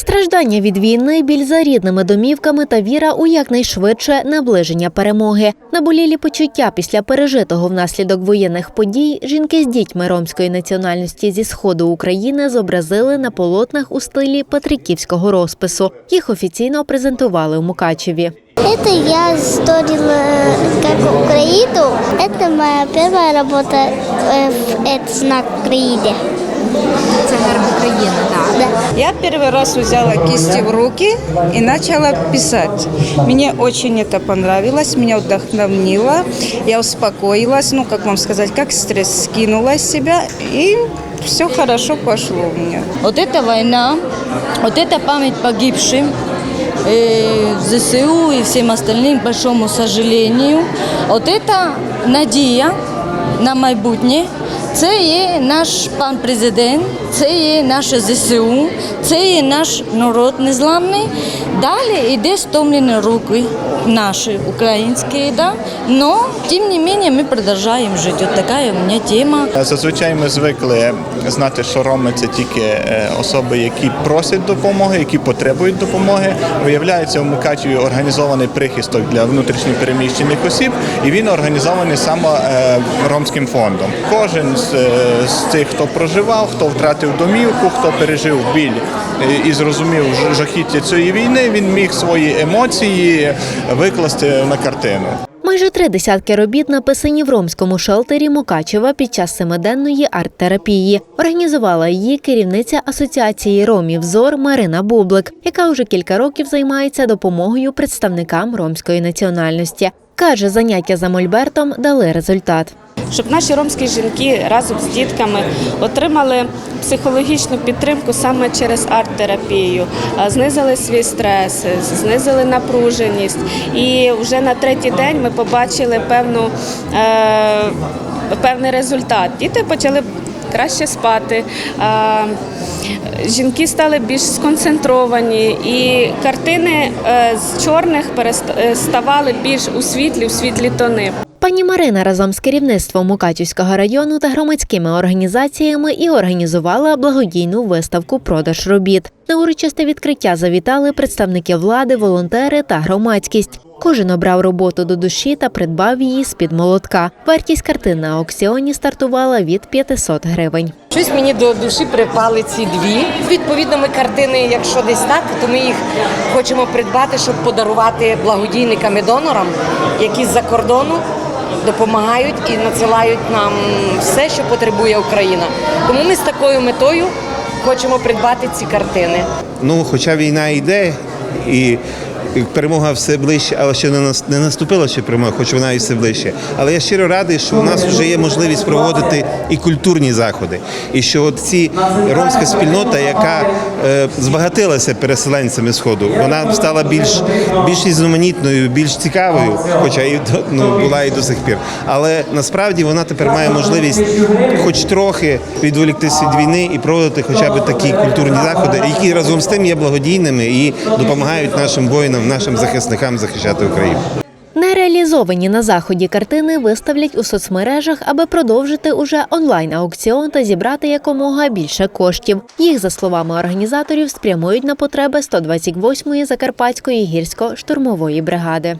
Страждання від війни, біль за рідними домівками та віра у якнайшвидше наближення перемоги. Наболілі почуття після пережитого внаслідок воєнних подій жінки з дітьми ромської національності зі сходу України зобразили на полотнах у стилі патриківського розпису. Їх офіційно презентували у Мукачеві. Это я строила как Украину. Это моя первая работа э, в этот знак Украины. Це герб України, так. Я первый раз взяла кисти в руки и начала писать. Мне очень это понравилось, меня вдохновило, я успокоилась, ну, как вам сказать, как стресс скинула с себя, и все хорошо пошло у меня. Вот эта война, вот эта память погибшим, э, ЗСУ и всем остальным, к большому сожалению, вот это надія на майбутнє. Це є наш пан президент, це є наше ЗСУ, це є наш народ незламний. Далі йде стомлені руки наші українські, да? но тим не менее ми продовжуємо жити. От така у мене тема. Зазвичай ми звикли знати, що роми це тільки е, особи, які просять допомоги, які потребують допомоги. Виявляється, у Мукачеві організований прихисток для внутрішньо переміщених осіб, і він організований саме ромським фондом. Кожен з, з тих, хто проживав, хто втратив домівку, хто пережив біль і зрозумів жахіття цієї війни, він міг свої емоції викласти на картину. Майже три десятки робіт написані в ромському шелтері Мукачева під час семиденної арт-терапії. Організувала її керівниця асоціації ромів ЗОР Марина Бублик, яка вже кілька років займається допомогою представникам ромської національності. Каже, заняття за мольбертом дали результат. Щоб наші ромські жінки разом з дітками отримали психологічну підтримку саме через арт-терапію, знизили свій стрес, знизили напруженість. І вже на третій день ми побачили певну, е, певний результат. Діти почали краще спати. Жінки стали більш сконцентровані, і картини е, з чорних переставали більш у світлі, у світлі тони. Пані Марина разом з керівництвом Мукачівського району та громадськими організаціями і організувала благодійну виставку продаж робіт. На урочисте відкриття завітали представники влади, волонтери та громадськість. Кожен обрав роботу до душі та придбав її з під молотка. Вартість картин на аукціоні стартувала від 500 гривень. Щось мені до душі припали ці дві. Відповідно, ми картини, якщо десь так, то ми їх хочемо придбати, щоб подарувати благодійникам і донорам, які з-за кордону допомагають і надсилають нам все, що потребує Україна. Тому ми з такою метою хочемо придбати ці картини. Ну, хоча війна йде і перемога все ближче, але ще не нас- не наступила ще перемога, хоч вона і все ближче. Але я щиро радий, що у нас вже є можливість проводити і культурні заходи. І що от ці ромська спільнота, яка е, збагатилася переселенцями сходу, вона стала більш більш різноманітною, більш цікавою, хоча і ну, була і до сих пір. Але насправді вона тепер має можливість, хоч трохи відволіктися від війни і проводити хоча б такі культурні заходи, які разом з тим є благодійними і допомагають нашим воїнам, нашим захисникам захищати Україну. Нереалізовані на заході картини виставлять у соцмережах, аби продовжити уже онлайн аукціон та зібрати якомога більше коштів. Їх, за словами організаторів, спрямують на потреби 128-ї закарпатської гірсько-штурмової бригади.